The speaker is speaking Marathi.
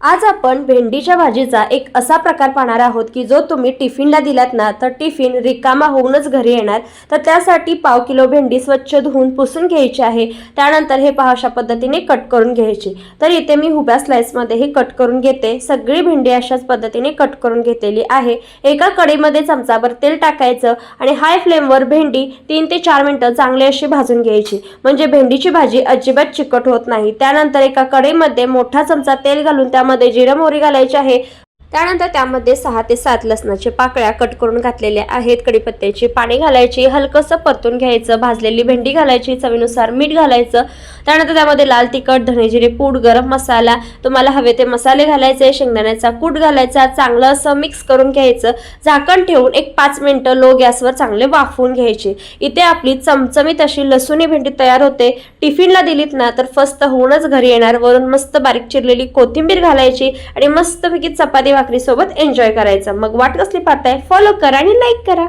आज आपण भेंडीच्या भाजीचा एक असा प्रकार पाहणार आहोत की जो तुम्ही टिफिनला दिलात ना तर टिफिन रिकामा होऊनच घरी येणार. तर त्यासाठी पाव किलो भेंडी स्वच्छ धुवून पुसून घ्यायची आहे. त्यानंतर हे पहा अशा पद्धतीने कट करून घ्यायची. तर इथे मी हुब्या स्लाइसमध्ये हे कट करून घेते. सगळी भेंडी अशाच पद्धतीने कट करून घेतलेली आहे. एका कढईमध्ये चमचाभर तेल टाकायचं आणि हाय फ्लेमवर भेंडी तीन ते चार मिनटं चांगली अशी भाजून घ्यायची. म्हणजे भेंडीची भाजी अजिबात चिकट होत नाही. त्यानंतर एका कढईमध्ये मोठा चमचा तेल घालून त्या त्यामध्ये जिरं मोहरी घालायची आहे. त्यानंतर त्यामध्ये सहा ते सात लसणाच्या पाकळ्या कट करून घातलेल्या आहेत. कढीपत्त्याची पाणी घालायची हलकंसं परतून घ्यायचं भाजलेली भेंडी घालायची चवीनुसार मीठ घालायचं. त्यानंतर त्यामध्ये लाल तिखट धनेजिरे पूड गरम मसाला तुम्हाला हवे ते मसाले घालायचे शेंगदाण्याचा कूट घालायचा चांगलं असं मिक्स करून घ्यायचं. झाकण ठेवून एक पाच मिनटं लो गॅसवर चांगले वाफवून घ्यायचे. इथे आपली चमचमीत अशी लसूणी भेंडी तयार होते. टिफिनला दिलीत ना तर फस्त होऊनच घरी येणार. वरून मस्त बारीक चिरलेली कोथिंबीर घालायची आणि मस्तपैकी चपाती भाकरी सोबत एन्जॉय करायचं. मग वाट कसली पाहताय फॉलो करा आणि लाईक करा.